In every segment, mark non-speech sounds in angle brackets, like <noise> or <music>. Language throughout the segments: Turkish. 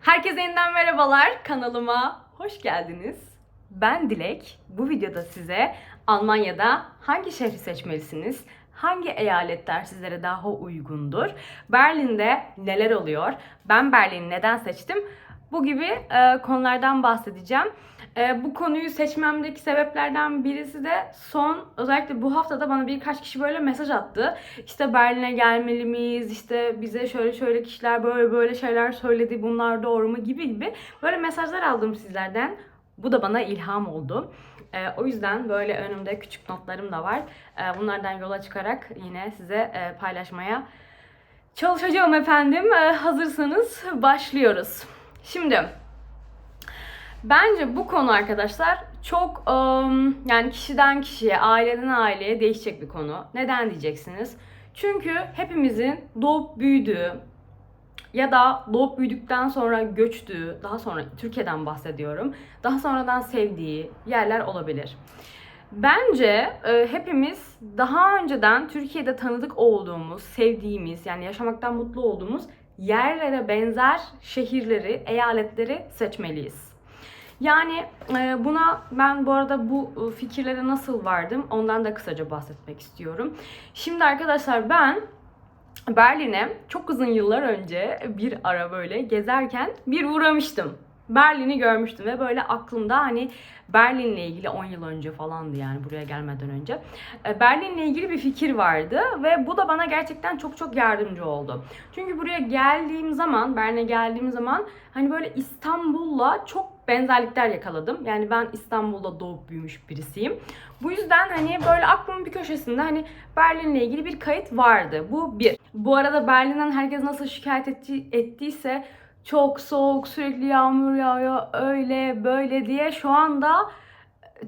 Herkese yeniden merhabalar. Kanalıma hoş geldiniz. Ben Dilek. Bu videoda size Almanya'da hangi şehri seçmelisiniz? Hangi eyaletler sizlere daha uygundur? Berlin'de neler oluyor? Ben Berlin'i neden seçtim? Bu gibi e, konulardan bahsedeceğim. E, bu konuyu seçmemdeki sebeplerden birisi de son özellikle bu haftada bana birkaç kişi böyle mesaj attı. İşte Berlin'e gelmeli miyiz? İşte bize şöyle şöyle kişiler böyle böyle şeyler söyledi. Bunlar doğru mu gibi gibi böyle mesajlar aldım sizlerden. Bu da bana ilham oldu. E, o yüzden böyle önümde küçük notlarım da var. E, bunlardan yola çıkarak yine size e, paylaşmaya çalışacağım efendim. E, hazırsanız başlıyoruz. Şimdi Bence bu konu arkadaşlar çok ım, yani kişiden kişiye, aileden aileye değişecek bir konu. Neden diyeceksiniz? Çünkü hepimizin doğup büyüdüğü ya da doğup büyüdükten sonra göçtüğü, daha sonra Türkiye'den bahsediyorum. Daha sonradan sevdiği yerler olabilir. Bence e, hepimiz daha önceden Türkiye'de tanıdık olduğumuz, sevdiğimiz yani yaşamaktan mutlu olduğumuz yerlere benzer şehirleri, eyaletleri seçmeliyiz. Yani e, buna ben bu arada bu e, fikirlere nasıl vardım ondan da kısaca bahsetmek istiyorum. Şimdi arkadaşlar ben Berlin'e çok uzun yıllar önce bir ara böyle gezerken bir uğramıştım. Berlin'i görmüştüm ve böyle aklımda hani Berlin'le ilgili 10 yıl önce falandı yani buraya gelmeden önce. E, Berlin'le ilgili bir fikir vardı ve bu da bana gerçekten çok çok yardımcı oldu. Çünkü buraya geldiğim zaman, Berlin'e geldiğim zaman hani böyle İstanbul'la çok benzerlikler yakaladım. Yani ben İstanbul'da doğup büyümüş birisiyim. Bu yüzden hani böyle aklımın bir köşesinde hani Berlin'le ilgili bir kayıt vardı. Bu bir. Bu arada Berlin'den herkes nasıl şikayet etti, ettiyse çok soğuk, sürekli yağmur yağıyor, öyle böyle diye şu anda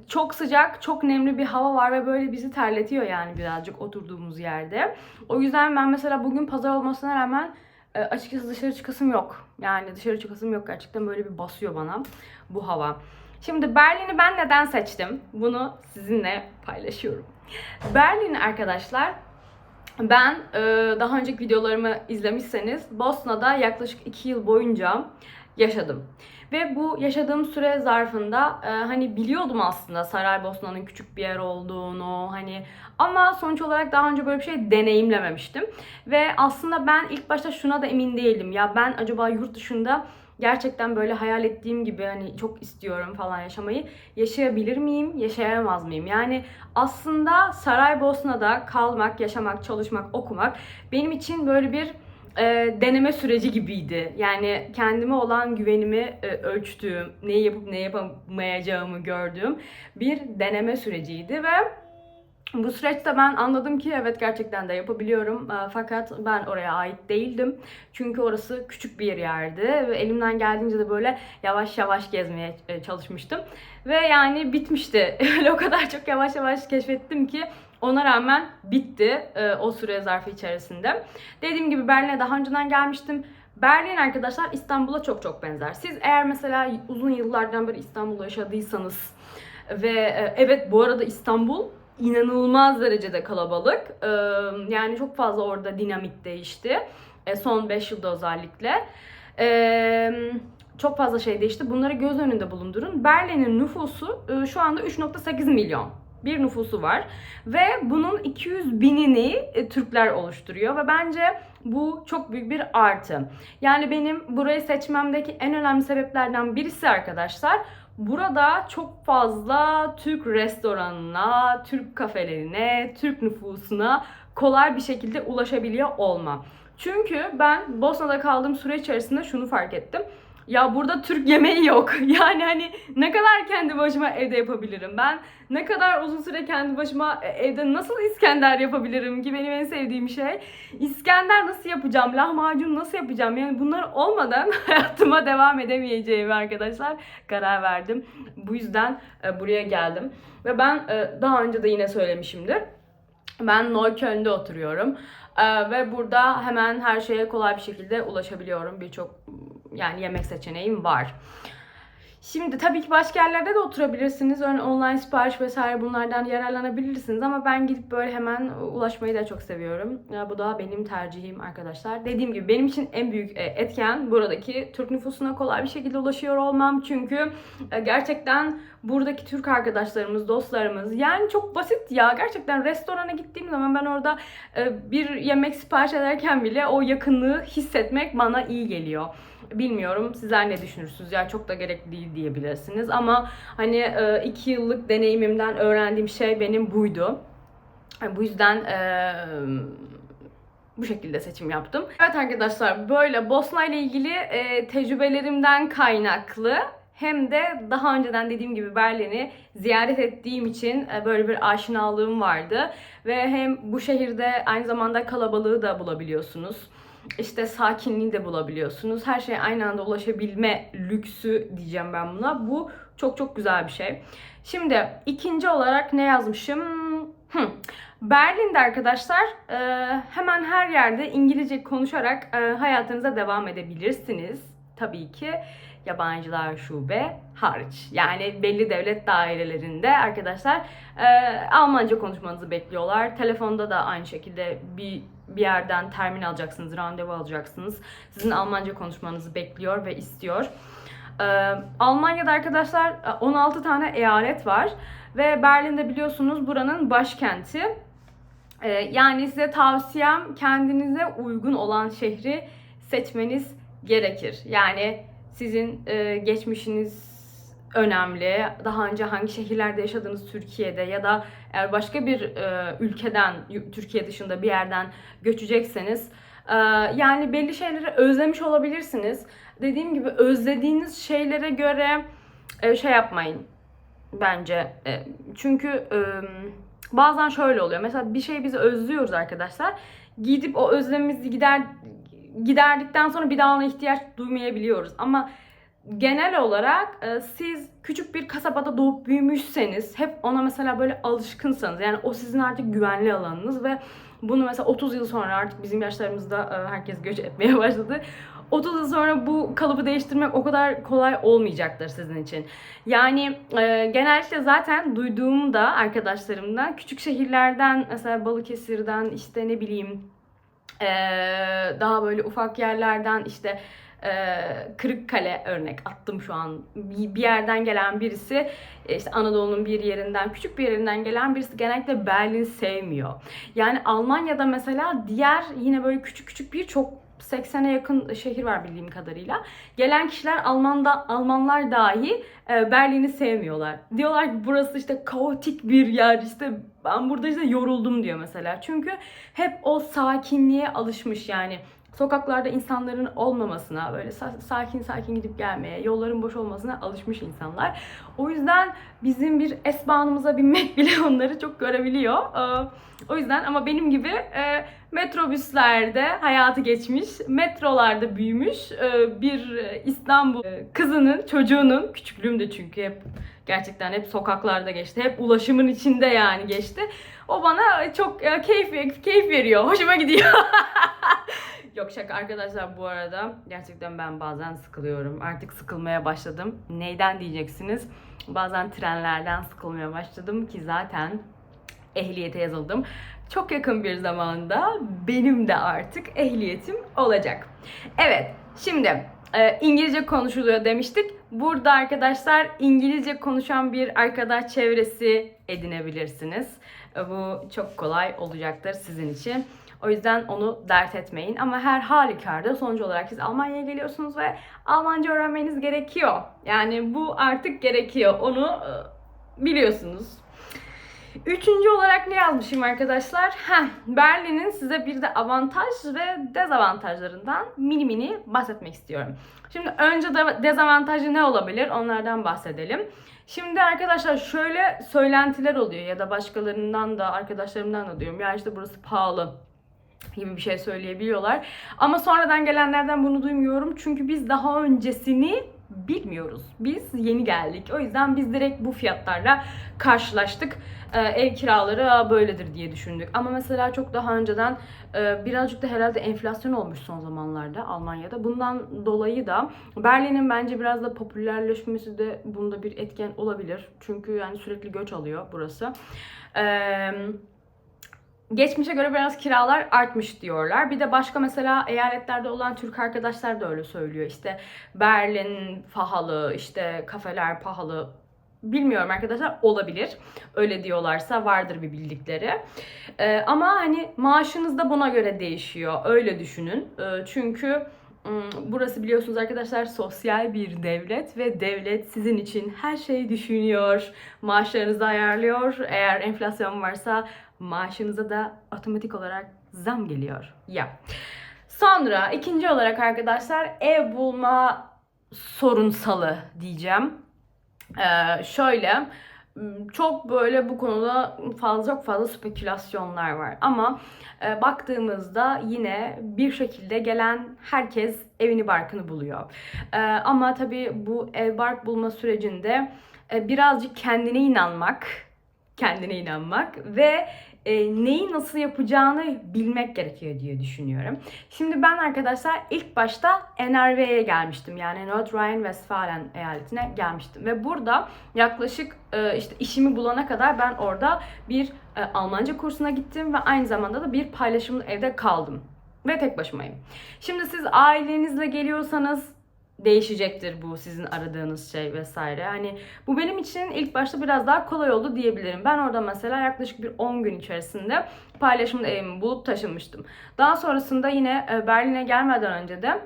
çok sıcak, çok nemli bir hava var ve böyle bizi terletiyor yani birazcık oturduğumuz yerde. O yüzden ben mesela bugün pazar olmasına rağmen e, açıkçası dışarı çıkasım yok. Yani dışarı çıkasım yok gerçekten böyle bir basıyor bana bu hava. Şimdi Berlin'i ben neden seçtim? Bunu sizinle paylaşıyorum. Berlin arkadaşlar ben e, daha önceki videolarımı izlemişseniz Bosna'da yaklaşık 2 yıl boyunca yaşadım. Ve bu yaşadığım süre zarfında e, hani biliyordum aslında Saraybosna'nın küçük bir yer olduğunu hani ama sonuç olarak daha önce böyle bir şey deneyimlememiştim. Ve aslında ben ilk başta şuna da emin değildim. Ya ben acaba yurt dışında gerçekten böyle hayal ettiğim gibi hani çok istiyorum falan yaşamayı yaşayabilir miyim, yaşayamaz mıyım? Yani aslında Saraybosna'da kalmak, yaşamak, çalışmak, okumak benim için böyle bir e, deneme süreci gibiydi. Yani kendime olan güvenimi e, ölçtüğüm, neyi yapıp ne yapamayacağımı gördüğüm bir deneme süreciydi ve bu süreçte ben anladım ki evet gerçekten de yapabiliyorum. E, Fakat ben oraya ait değildim. Çünkü orası küçük bir yerdi ve elimden geldiğince de böyle yavaş yavaş gezmeye e, çalışmıştım. Ve yani bitmişti. <laughs> Öyle o kadar çok yavaş yavaş keşfettim ki ona rağmen bitti e, o süre zarfı içerisinde. Dediğim gibi Berlin'e daha önceden gelmiştim. Berlin arkadaşlar İstanbul'a çok çok benzer. Siz eğer mesela uzun yıllardan beri İstanbul'da yaşadıysanız ve e, evet bu arada İstanbul inanılmaz derecede kalabalık. Yani çok fazla orada dinamik değişti. E, son 5 yılda özellikle. Çok fazla şey değişti. Bunları göz önünde bulundurun. Berlin'in nüfusu e, şu anda 3.8 milyon bir nüfusu var ve bunun 200 binini e, Türkler oluşturuyor ve bence bu çok büyük bir artı. Yani benim burayı seçmemdeki en önemli sebeplerden birisi arkadaşlar Burada çok fazla Türk restoranına, Türk kafelerine, Türk nüfusuna kolay bir şekilde ulaşabiliyor olma. Çünkü ben Bosna'da kaldığım süre içerisinde şunu fark ettim. Ya burada Türk yemeği yok. <laughs> Yani hani ne kadar kendi başıma evde yapabilirim? Ben ne kadar uzun süre kendi başıma e, evde nasıl İskender yapabilirim ki benim en sevdiğim şey. İskender nasıl yapacağım? Lahmacun nasıl yapacağım? Yani bunlar olmadan <laughs> hayatıma devam edemeyeceğimi arkadaşlar karar verdim. Bu yüzden e, buraya geldim. Ve ben e, daha önce de yine söylemişimdir. Ben Neukölln'de oturuyorum. Ve burada hemen her şeye kolay bir şekilde ulaşabiliyorum. Birçok yani yemek seçeneğim var. Şimdi tabii ki başka yerlerde de oturabilirsiniz. Ön online sipariş vesaire bunlardan yararlanabilirsiniz ama ben gidip böyle hemen ulaşmayı da çok seviyorum. Ya bu da benim tercihim arkadaşlar. Dediğim gibi benim için en büyük e, etken buradaki Türk nüfusuna kolay bir şekilde ulaşıyor olmam. Çünkü e, gerçekten buradaki Türk arkadaşlarımız, dostlarımız yani çok basit ya. Gerçekten restorana gittiğim zaman ben orada e, bir yemek sipariş ederken bile o yakınlığı hissetmek bana iyi geliyor. Bilmiyorum sizler ne düşünürsünüz ya çok da gerekli değil diyebilirsiniz ama hani e, iki yıllık deneyimimden öğrendiğim şey benim buydu. Yani bu yüzden e, bu şekilde seçim yaptım. Evet arkadaşlar böyle Bosna ile ilgili e, tecrübelerimden kaynaklı hem de daha önceden dediğim gibi Berlin'i ziyaret ettiğim için e, böyle bir aşinalığım vardı. Ve hem bu şehirde aynı zamanda kalabalığı da bulabiliyorsunuz. İşte sakinliği de bulabiliyorsunuz. Her şeye aynı anda ulaşabilme lüksü diyeceğim ben buna. Bu çok çok güzel bir şey. Şimdi ikinci olarak ne yazmışım? Hı. Berlin'de arkadaşlar e, hemen her yerde İngilizce konuşarak e, hayatınıza devam edebilirsiniz. Tabii ki yabancılar şube hariç. Yani belli devlet dairelerinde arkadaşlar e, Almanca konuşmanızı bekliyorlar. Telefonda da aynı şekilde bir bir yerden termin alacaksınız, randevu alacaksınız. Sizin Almanca konuşmanızı bekliyor ve istiyor. Ee, Almanya'da arkadaşlar 16 tane eyalet var ve Berlin'de biliyorsunuz buranın başkenti. Ee, yani size tavsiyem kendinize uygun olan şehri seçmeniz gerekir. Yani sizin e, geçmişiniz önemli. Daha önce hangi şehirlerde yaşadığınız Türkiye'de ya da eğer başka bir e, ülkeden, Türkiye dışında bir yerden göçecekseniz e, yani belli şeyleri özlemiş olabilirsiniz. Dediğim gibi özlediğiniz şeylere göre e, şey yapmayın bence. E, çünkü e, bazen şöyle oluyor. Mesela bir şeyi biz özlüyoruz arkadaşlar. Gidip o özlemimizi gider giderdikten sonra bir daha ona ihtiyaç duymayabiliyoruz. Ama genel olarak e, siz küçük bir kasabada doğup büyümüşseniz hep ona mesela böyle alışkınsanız yani o sizin artık güvenli alanınız ve bunu mesela 30 yıl sonra artık bizim yaşlarımızda e, herkes göç etmeye <laughs> başladı. 30 yıl sonra bu kalıbı değiştirmek o kadar kolay olmayacaktır sizin için. Yani e, genellikle zaten duyduğumda arkadaşlarımdan küçük şehirlerden mesela Balıkesir'den işte ne bileyim e, daha böyle ufak yerlerden işte e, Kırıkkale örnek attım şu an. Bir yerden gelen birisi e, işte Anadolu'nun bir yerinden, küçük bir yerinden gelen birisi genellikle Berlin sevmiyor. Yani Almanya'da mesela diğer yine böyle küçük küçük birçok 80'e yakın şehir var bildiğim kadarıyla. Gelen kişiler Alman'da Almanlar dahi e, Berlin'i sevmiyorlar. Diyorlar ki burası işte kaotik bir yer. işte ben burada işte yoruldum diyor mesela. Çünkü hep o sakinliğe alışmış yani sokaklarda insanların olmamasına, böyle sakin sakin gidip gelmeye, yolların boş olmasına alışmış insanlar. O yüzden bizim bir esbanımıza binmek <laughs> bile onları çok görebiliyor. Ee, o yüzden ama benim gibi e, metrobüslerde hayatı geçmiş, metrolarda büyümüş e, bir İstanbul e, kızının, çocuğunun, küçüklüğümde çünkü hep gerçekten hep sokaklarda geçti. Hep ulaşımın içinde yani geçti. O bana çok keyif keyif veriyor. Hoşuma gidiyor. <laughs> Yok şaka arkadaşlar bu arada gerçekten ben bazen sıkılıyorum. Artık sıkılmaya başladım. Neyden diyeceksiniz? Bazen trenlerden sıkılmaya başladım ki zaten ehliyete yazıldım. Çok yakın bir zamanda benim de artık ehliyetim olacak. Evet, şimdi e, İngilizce konuşuluyor demiştik. Burada arkadaşlar İngilizce konuşan bir arkadaş çevresi edinebilirsiniz. Bu çok kolay olacaktır sizin için. O yüzden onu dert etmeyin. Ama her halükarda sonuç olarak siz Almanya'ya geliyorsunuz ve Almanca öğrenmeniz gerekiyor. Yani bu artık gerekiyor. Onu e, biliyorsunuz. Üçüncü olarak ne yazmışım arkadaşlar? Heh, Berlin'in size bir de avantaj ve dezavantajlarından mini mini bahsetmek istiyorum. Şimdi önce de dezavantajı ne olabilir? Onlardan bahsedelim. Şimdi arkadaşlar şöyle söylentiler oluyor ya da başkalarından da arkadaşlarımdan da diyorum. Ya işte burası pahalı gibi bir şey söyleyebiliyorlar. Ama sonradan gelenlerden bunu duymuyorum. Çünkü biz daha öncesini bilmiyoruz. Biz yeni geldik. O yüzden biz direkt bu fiyatlarla karşılaştık. Ee, ev kiraları "Aa, böyledir diye düşündük. Ama mesela çok daha önceden e, birazcık da herhalde enflasyon olmuş son zamanlarda Almanya'da. Bundan dolayı da Berlin'in bence biraz da popülerleşmesi de bunda bir etken olabilir. Çünkü yani sürekli göç alıyor burası. Eee Geçmişe göre biraz kiralar artmış diyorlar. Bir de başka mesela eyaletlerde olan Türk arkadaşlar da öyle söylüyor. İşte Berlin pahalı, işte kafeler pahalı. Bilmiyorum arkadaşlar olabilir. Öyle diyorlarsa vardır bir bildikleri. Ee, ama hani maaşınız da buna göre değişiyor. Öyle düşünün. Ee, çünkü burası biliyorsunuz arkadaşlar sosyal bir devlet ve devlet sizin için her şeyi düşünüyor. Maaşlarınızı ayarlıyor. Eğer enflasyon varsa maaşınıza da otomatik olarak zam geliyor. Ya. Sonra ikinci olarak arkadaşlar ev bulma sorunsalı diyeceğim. Ee, şöyle çok böyle bu konuda fazla çok fazla spekülasyonlar var ama e, baktığımızda yine bir şekilde gelen herkes evini barkını buluyor. E, ama tabii bu ev bark bulma sürecinde e, birazcık kendine inanmak, kendine inanmak ve e, neyi nasıl yapacağını bilmek gerekiyor diye düşünüyorum. Şimdi ben arkadaşlar ilk başta NRV'ye gelmiştim. Yani North Rhine-Westfalen eyaletine gelmiştim. Ve burada yaklaşık e, işte işimi bulana kadar ben orada bir e, Almanca kursuna gittim ve aynı zamanda da bir paylaşımlı evde kaldım. Ve tek başımayım. Şimdi siz ailenizle geliyorsanız değişecektir bu sizin aradığınız şey vesaire. Hani bu benim için ilk başta biraz daha kolay oldu diyebilirim. Ben orada mesela yaklaşık bir 10 gün içerisinde paylaşımlı evimi bulup taşınmıştım. Daha sonrasında yine e, Berlin'e gelmeden önce de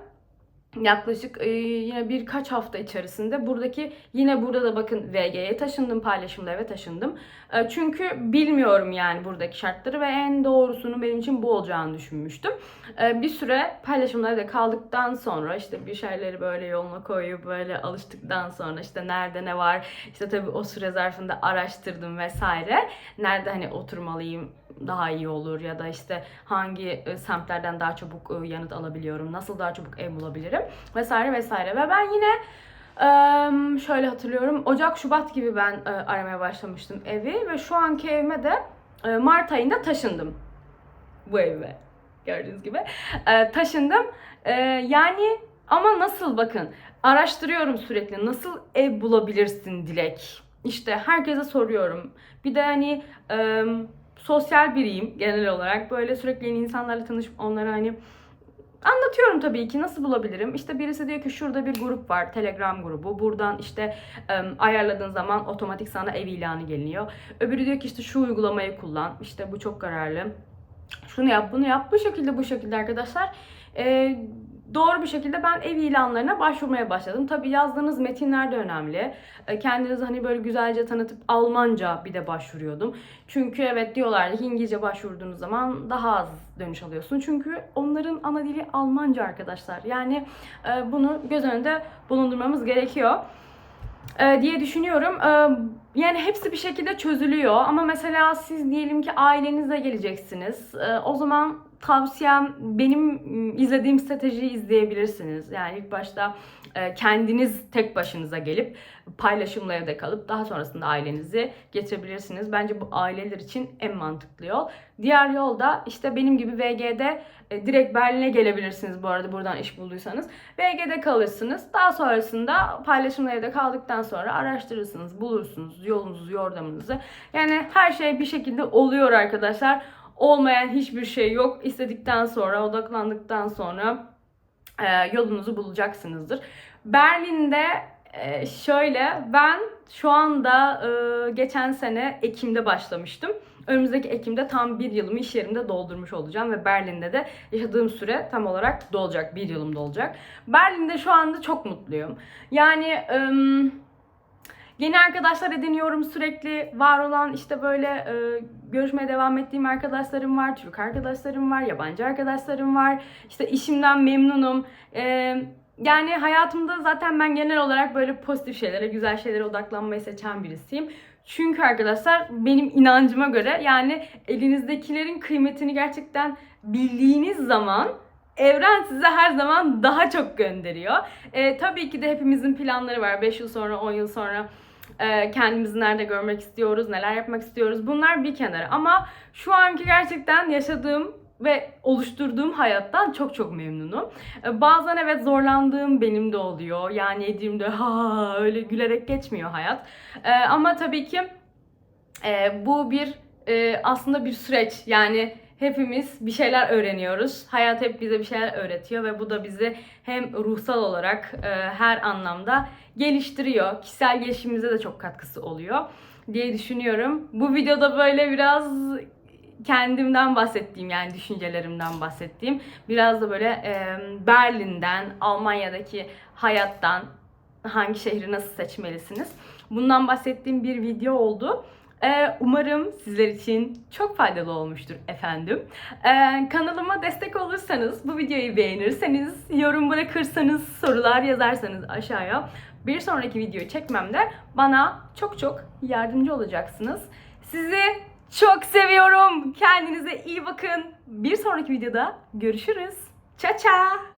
yaklaşık e, yine birkaç hafta içerisinde buradaki yine burada da bakın VG'ye taşındım paylaşımlı eve taşındım. E, çünkü bilmiyorum yani buradaki şartları ve en doğrusunun benim için bu olacağını düşünmüştüm. E, bir süre paylaşımlı evde kaldıktan sonra işte bir şeyleri böyle yoluna koyup böyle alıştıktan sonra işte nerede ne var işte tabii o süre zarfında araştırdım vesaire. Nerede hani oturmalıyım daha iyi olur ya da işte hangi e, semtlerden daha çabuk e, yanıt alabiliyorum, nasıl daha çabuk ev bulabilirim vesaire vesaire. Ve ben yine şöyle hatırlıyorum Ocak Şubat gibi ben aramaya başlamıştım evi ve şu anki evime de Mart ayında taşındım bu eve. Gördüğünüz gibi. Taşındım. Yani ama nasıl bakın araştırıyorum sürekli nasıl ev bulabilirsin Dilek? İşte herkese soruyorum. Bir de hani sosyal biriyim genel olarak. Böyle sürekli yeni insanlarla tanışıp onlara hani Anlatıyorum tabii ki nasıl bulabilirim. İşte birisi diyor ki şurada bir grup var, Telegram grubu. Buradan işte ayarladığın zaman otomatik sana ev ilanı geliniyor. Öbürü diyor ki işte şu uygulamayı kullan. İşte bu çok kararlı. Şunu yap, bunu yap. Bu şekilde bu şekilde arkadaşlar. E, doğru bir şekilde ben ev ilanlarına başvurmaya başladım. Tabii yazdığınız metinler de önemli. E, Kendinizi hani böyle güzelce tanıtıp Almanca bir de başvuruyordum. Çünkü evet diyorlar ki İngilizce başvurduğunuz zaman daha az dönüş alıyorsun. Çünkü onların ana dili Almanca arkadaşlar. Yani e, bunu göz önünde bulundurmamız gerekiyor e, diye düşünüyorum. Yani hepsi bir şekilde çözülüyor ama mesela siz diyelim ki ailenizle geleceksiniz. O zaman tavsiyem benim ım, izlediğim stratejiyi izleyebilirsiniz. Yani ilk başta e, kendiniz tek başınıza gelip paylaşımlı evde kalıp daha sonrasında ailenizi getirebilirsiniz. Bence bu aileler için en mantıklı yol. Diğer yol da işte benim gibi VG'de e, direkt Berlin'e gelebilirsiniz bu arada buradan iş bulduysanız. VG'de kalırsınız. Daha sonrasında paylaşımlı evde kaldıktan sonra araştırırsınız, bulursunuz yolunuzu, yordamınızı. Yani her şey bir şekilde oluyor arkadaşlar. Olmayan hiçbir şey yok. İstedikten sonra, odaklandıktan sonra e, yolunuzu bulacaksınızdır. Berlin'de e, şöyle ben şu anda e, geçen sene Ekim'de başlamıştım. Önümüzdeki Ekim'de tam bir yılımı iş yerimde doldurmuş olacağım ve Berlin'de de yaşadığım süre tam olarak dolacak. Bir yılım dolacak. Berlin'de şu anda çok mutluyum. Yani ım, Yeni arkadaşlar ediniyorum sürekli. Var olan işte böyle e, görüşmeye devam ettiğim arkadaşlarım var. Türk arkadaşlarım var. Yabancı arkadaşlarım var. İşte işimden memnunum. E, yani hayatımda zaten ben genel olarak böyle pozitif şeylere, güzel şeylere odaklanmayı seçen birisiyim. Çünkü arkadaşlar benim inancıma göre yani elinizdekilerin kıymetini gerçekten bildiğiniz zaman evren size her zaman daha çok gönderiyor. E, tabii ki de hepimizin planları var. 5 yıl sonra, 10 yıl sonra kendimizi nerede görmek istiyoruz, neler yapmak istiyoruz. Bunlar bir kenara. Ama şu anki gerçekten yaşadığım ve oluşturduğum hayattan çok çok memnunum. E, Bazen evet zorlandığım benim de oluyor. Yani yediğimde ha öyle gülerek geçmiyor hayat. E, ama tabii ki e, bu bir e, aslında bir süreç. Yani hepimiz bir şeyler öğreniyoruz. Hayat hep bize bir şeyler öğretiyor ve bu da bizi hem ruhsal olarak e, her anlamda geliştiriyor. Kişisel gelişimimize de çok katkısı oluyor diye düşünüyorum. Bu videoda böyle biraz kendimden bahsettiğim yani düşüncelerimden bahsettiğim biraz da böyle e, Berlin'den Almanya'daki hayattan hangi şehri nasıl seçmelisiniz bundan bahsettiğim bir video oldu. E, umarım sizler için çok faydalı olmuştur efendim. E, kanalıma destek olursanız, bu videoyu beğenirseniz, yorum bırakırsanız, sorular yazarsanız aşağıya bir sonraki videoyu çekmemde bana çok çok yardımcı olacaksınız. Sizi çok seviyorum. Kendinize iyi bakın. Bir sonraki videoda görüşürüz. Çao.